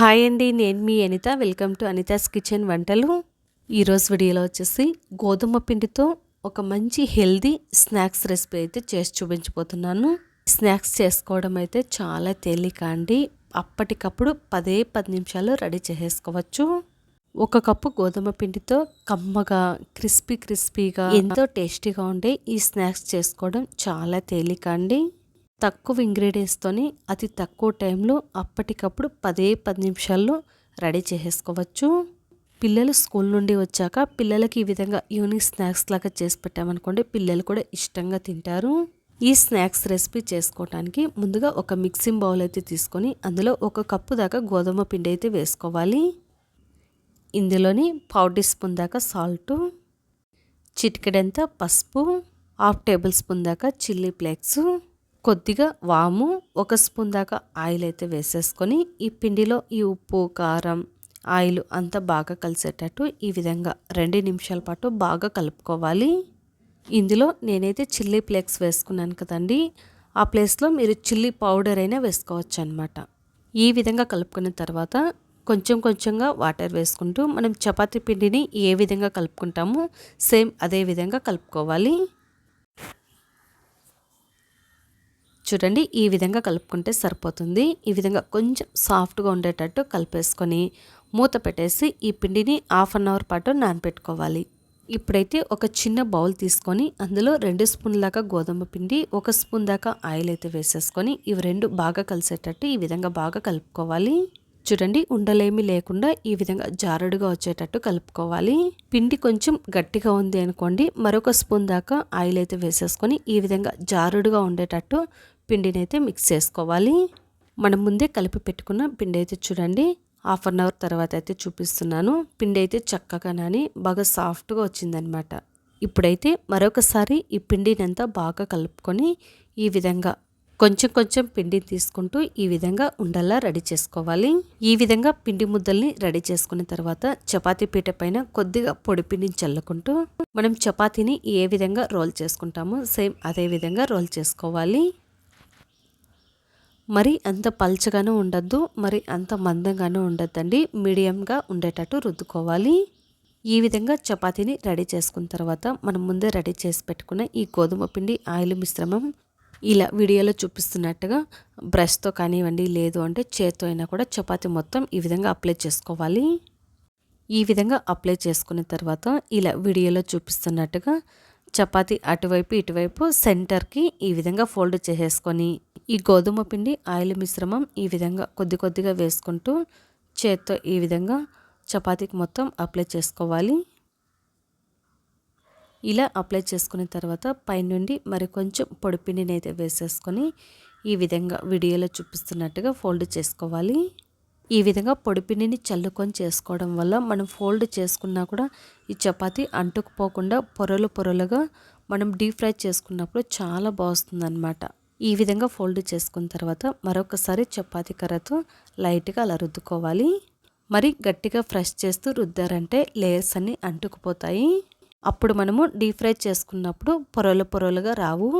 Hi అండి నేను మీ Anitha. Welcome to Anitha's kitchen వంటలు. ఈరోజు వీడియోలో వచ్చేసి గోధుమ పిండితో ఒక మంచి హెల్దీ స్నాక్స్ రెసిపీ అయితే చేసి చూపించబోతున్నాను. స్నాక్స్ చేసుకోవడం అయితే చాలా తేలిక అండి. అప్పటికప్పుడు పదే పది నిమిషాలు రెడీ చేసేసుకోవచ్చు. ఒక కప్పు గోధుమ పిండితో కమ్మగా క్రిస్పీ క్రిస్పీగా ఎంతో టేస్టీగా ఉండే ఈ స్నాక్స్ చేసుకోవడం చాలా తేలిక అండి. తక్కువ ఇంగ్రీడియంట్స్తోని అతి తక్కువ టైంలో అప్పటికప్పుడు పదే పది నిమిషాల్లో రెడీ చేసేసుకోవచ్చు. పిల్లలు స్కూల్ నుండి వచ్చాక పిల్లలకి ఈ విధంగా ఈవినింగ్ స్నాక్స్ లాగా చేసి పెట్టామనుకోండి పిల్లలు కూడా ఇష్టంగా తింటారు. ఈ స్నాక్స్ రెసిపీ చేసుకోవడానికి ముందుగా ఒక మిక్సింగ్ బౌల్ అయితే తీసుకొని అందులో ఒక కప్పు దాకా గోధుమ పిండి అయితే వేసుకోవాలి. ఇందులోని పావు టీ స్పూన్ దాకా సాల్టు చిటికెడంత పసుపు హాఫ్ టేబుల్ స్పూన్ దాకా చిల్లీ ఫ్లేక్స్ కొద్దిగా వాము ఒక స్పూన్ దాకా ఆయిల్ అయితే వేసేసుకొని ఈ పిండిలో ఈ ఉప్పు కారం ఆయిల్ అంతా బాగా కలిసేటట్టు ఈ విధంగా రెండు నిమిషాల పాటు బాగా కలుపుకోవాలి. ఇందులో నేనైతే చిల్లీ ఫ్లేక్స్ వేసుకున్నాను కదండి. ఆ ప్లేస్లో మీరు చిల్లీ పౌడర్ అయినా వేసుకోవచ్చు అనమాట ఈ విధంగా కలుపుకున్న తర్వాత కొంచెం కొంచెంగా వాటర్ వేసుకుంటూ మనం చపాతీ పిండిని ఏ విధంగా కలుపుకుంటామో సేమ్ అదే విధంగా కలుపుకోవాలి. చూడండి ఈ విధంగా కలుపుకుంటే సరిపోతుంది. ఈ విధంగా కొంచెం సాఫ్ట్గా ఉండేటట్టు కలిపేసుకొని మూత పెట్టేసి ఈ పిండిని హాఫ్ అన్ అవర్ పాటు నానపెట్టుకోవాలి ఇప్పుడైతే ఒక చిన్న బౌల్ తీసుకొని అందులో రెండు స్పూన్ దాకా గోధుమ పిండి ఒక స్పూన్ దాకా ఆయిల్ అయితే వేసేసుకొని ఇవి రెండు బాగా కలిసేటట్టు ఈ విధంగా బాగా కలుపుకోవాలి. చూడండి ఉండలేమి లేకుండా ఈ విధంగా జారుడుగా వచ్చేటట్టు కలుపుకోవాలి. పిండి కొంచెం గట్టిగా ఉంది అనుకోండి మరొక స్పూన్ దాకా ఆయిల్ అయితే వేసేసుకొని ఈ విధంగా జారుడుగా ఉండేటట్టు పిండిని అయితే మిక్స్ చేసుకోవాలి. మనం ముందే కలిపి పెట్టుకున్న పిండి అయితే చూడండి హాఫ్ అన్ అవర్ తర్వాత అయితే చూపిస్తున్నాను. పిండి అయితే చక్కగా నాని బాగా సాఫ్ట్గా వచ్చిందనమాట ఇప్పుడైతే మరొకసారి ఈ పిండిని అంతా బాగా కలుపుకొని ఈ విధంగా కొంచెం కొంచెం పిండిని తీసుకుంటూ ఈ విధంగా ఉండల్లా రెడీ చేసుకోవాలి. ఈ విధంగా పిండి ముద్దల్ని రెడీ చేసుకున్న తర్వాత చపాతీ పీట పైన కొద్దిగా పొడి పిండిని చల్లుకుంటూ మనం చపాతీని ఏ విధంగా రోల్ చేసుకుంటామో సేమ్ అదే విధంగా రోల్ చేసుకోవాలి. మరి అంత పల్చగానూ ఉండద్దు మరి అంత మందంగానూ ఉండద్దండి. మీడియంగా ఉండేటట్టు రుద్దుకోవాలి. ఈ విధంగా చపాతీని రెడీ చేసుకున్న తర్వాత మనం ముందే రెడీ చేసి పెట్టుకున్న ఈ గోధుమ పిండి ఆయిల్ మిశ్రమం ఇలా వీడియోలో చూపిస్తున్నట్టుగా బ్రష్తో కానివ్వండి లేదు అంటే చేత్తో అయినా కూడా చపాతి మొత్తం ఈ విధంగా అప్లై చేసుకోవాలి. ఈ విధంగా అప్లై చేసుకున్న తర్వాత ఇలా వీడియోలో చూపిస్తున్నట్టుగా చపాతి అటువైపు ఇటువైపు సెంటర్కి ఈ విధంగా ఫోల్డ్ చేసేసుకొని ఈ గోధుమ పిండి ఆయిల్ మిశ్రమం ఈ విధంగా కొద్ది కొద్దిగా వేసుకుంటూ చేత్తో ఈ విధంగా చపాతీకి మొత్తం అప్లై చేసుకోవాలి. ఇలా అప్లై చేసుకున్న తర్వాత పైనుండి మరి కొంచెం పొడి అయితే వేసేసుకొని ఈ విధంగా వీడియోలో చూపిస్తున్నట్టుగా ఫోల్డ్ చేసుకోవాలి. ఈ విధంగా పొడిపిండిని చల్లుకొని చేసుకోవడం వల్ల మనం ఫోల్డ్ చేసుకున్నా కూడా ఈ చపాతీ అంటుకుపోకుండా పొరలు పొరలుగా మనం డీప్ ఫ్రై చేసుకున్నప్పుడు చాలా బాగుంటుందన్నమాట. ఈ విధంగా ఫోల్డ్ చేసుకున్న తర్వాత మరొకసారి చపాతీ కర్రతో లైట్గా అలా రుద్దుకోవాలి. మరి గట్టిగా ఫ్రెష్ చేస్తూ రుద్దారంటే లేయర్స్ అన్నీ అంటుకుపోతాయి. అప్పుడు మనము డీప్ ఫ్రై చేసుకున్నప్పుడు పొరలు పొరలుగా రావు.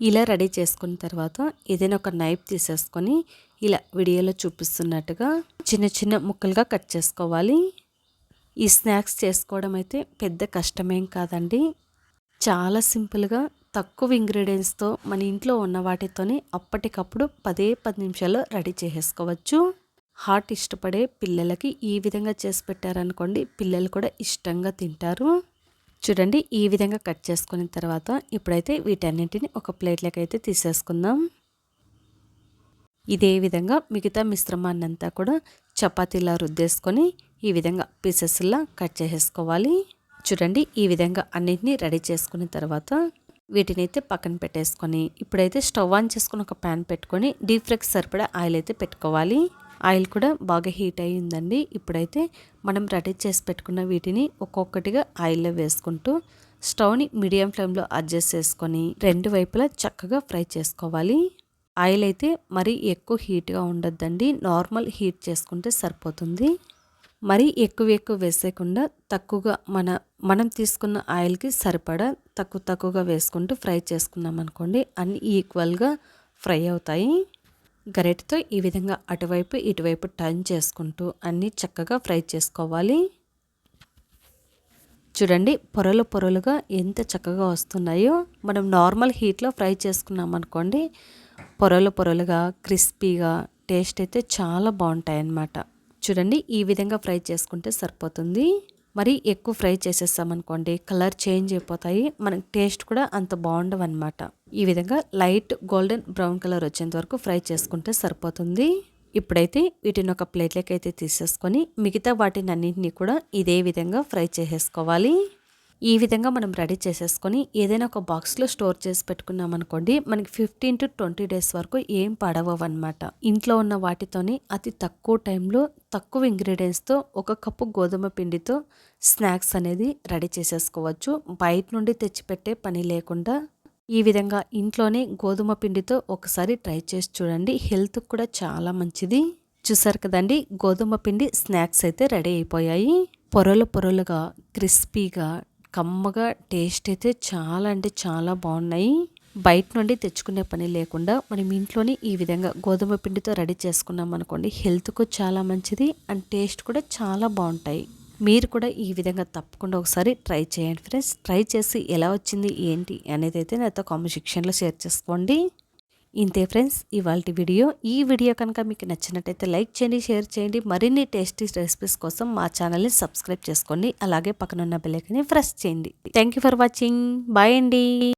ఇలా రెడీ చేసుకున్న తర్వాత ఏదైనా ఒక నైఫ్ తీసేసుకొని ఇలా వీడియోలో చూపిస్తున్నట్టుగా చిన్న చిన్న ముక్కలుగా కట్ చేసుకోవాలి. ఈ స్నాక్స్ చేసుకోవడం అయితే పెద్ద కష్టమేం కాదండి. చాలా సింపుల్గా తక్కువ ఇంగ్రీడియంట్స్తో మన ఇంట్లో ఉన్న వాటితోనే అప్పటికప్పుడు పదే పది నిమిషాల్లో రెడీ చేసేసుకోవచ్చు. హాట్ ఇష్టపడే పిల్లలకి ఈ విధంగా చేసి పెట్టారనుకోండి పిల్లలు కూడా ఇష్టంగా తింటారు. చూడండి ఈ విధంగా కట్ చేసుకున్న తర్వాత ఇప్పుడైతే వీటన్నింటిని ఒక ప్లేట్లోకి అయితే తీసేసుకుందాం. ఇదే విధంగా మిగతా మిశ్రమాన్నంతా కూడా చపాతీలా రుద్దేసుకొని ఈ విధంగా పీసెస్లా కట్ చేసేసుకోవాలి. చూడండి ఈ విధంగా అన్నింటినీ రెడీ చేసుకున్న తర్వాత వీటిని అయితే పక్కన పెట్టేసుకొని ఇప్పుడైతే స్టవ్ ఆన్ చేసుకుని ఒక ప్యాన్ పెట్టుకొని డీప్ ఫ్రైకి సరిపడా ఆయిల్ అయితే పెట్టుకోవాలి. ఆయిల్ కూడా బాగా హీట్ అయ్యిందండి. ఇప్పుడైతే మనం రెడీ చేసి పెట్టుకున్న వీటిని ఒక్కొక్కటిగా ఆయిల్లో వేసుకుంటూ స్టవ్ని మీడియం ఫ్లేమ్లో అడ్జస్ట్ చేసుకొని రెండు వైపులా చక్కగా ఫ్రై చేసుకోవాలి. ఆయిల్ అయితే మరీ ఎక్కువ హీట్గా ఉండొద్దండి. నార్మల్ హీట్ చేసుకుంటే సరిపోతుంది. మరీ ఎక్కువ ఎక్కువ వేసేయకుండా తక్కువగా మన మనం తీసుకున్న ఆయిల్కి సరిపడా తక్కువ తక్కువగా వేసుకుంటూ ఫ్రై చేసుకున్నాం అనుకోండి అన్నీ ఈక్వల్గా ఫ్రై అవుతాయి. గరిటతో ఈ విధంగా అటువైపు ఇటువైపు టర్న్ చేసుకుంటూ అన్నీ చక్కగా ఫ్రై చేసుకోవాలి. చూడండి పొరలు పొరలుగా ఎంత చక్కగా వస్తున్నాయో. మనం నార్మల్ హీట్లో ఫ్రై చేసుకున్నాం అనుకోండి పొరలు పొరలుగా క్రిస్పీగా టేస్ట్ అయితే చాలా బాగుంటాయి అన్నమాట చూడండి ఈ విధంగా ఫ్రై చేసుకుంటే సరిపోతుంది. మరి ఎక్కువ ఫ్రై చేసేస్తామనుకోండి కలర్ చేంజ్ అయిపోతాయి మనకి టేస్ట్ కూడా అంత బాగుండవు అనమాట ఈ విధంగా లైట్ గోల్డెన్ బ్రౌన్ కలర్ వచ్చేంత వరకు ఫ్రై చేసుకుంటే సరిపోతుంది. ఇప్పుడైతే వీటిని ఒక ప్లేట్లోకి అయితే తీసేసుకొని మిగతా వాటిని అన్నింటినీ కూడా ఇదే విధంగా ఫ్రై చేసేసుకోవాలి. ఈ విధంగా మనం రెడీ చేసేసుకొని ఏదైనా ఒక బాక్స్లో స్టోర్ చేసి పెట్టుకున్నాం అనుకోండి మనకి ఫిఫ్టీన్ టు ట్వంటీ డేస్ వరకు ఏం పడవన్నమాట ఇంట్లో ఉన్న వాటితోని అతి తక్కువ టైంలో తక్కువ ఇంగ్రీడియంట్స్తో ఒక కప్పు గోధుమ పిండితో స్నాక్స్ అనేది రెడీ చేసేసుకోవచ్చు. బయట నుండి తెచ్చిపెట్టే పని లేకుండా ఈ విధంగా ఇంట్లోనే గోధుమ పిండితో ఒకసారి ట్రై చేసి చూడండి. హెల్త్ కూడా చాలా మంచిది. చూసారు కదండి గోధుమ పిండి స్నాక్స్ అయితే రెడీ అయిపోయాయి. పొరలు పొరలుగా క్రిస్పీగా కమ్మగా టేస్ట్ అయితే చాలా అంటే చాలా బాగున్నాయి. బయట నుండి తెచ్చుకునే పని లేకుండా మనం ఇంట్లోనే ఈ విధంగా గోధుమ పిండితో రెడీ చేసుకున్నాం అనుకోండి హెల్త్కు చాలా మంచిది అండ్ టేస్ట్ కూడా చాలా బాగుంటాయి. మీరు కూడా ఈ విధంగా తప్పకుండా ఒకసారి ట్రై చేయండి ఫ్రెండ్స్. ట్రై చేసి ఎలా వచ్చింది ఏంటి అనేది అయితే నాతో కామెంట్ సెక్షన్లో షేర్ చేసుకోండి. ఇంతే ఫ్రెండ్స్ ఇవాళ వీడియో. ఈ వీడియో కనుక మీకు నచ్చినట్టయితే లైక్ చేయండి షేర్ చేయండి. మరిన్ని టేస్టీ రెసిపీస్ కోసం మా ఛానల్ని సబ్స్క్రైబ్ చేసుకోండి. అలాగే పక్కనున్న బెల్లైకని ప్రెస్ చేయండి. Thank you for watching. Bye అండి.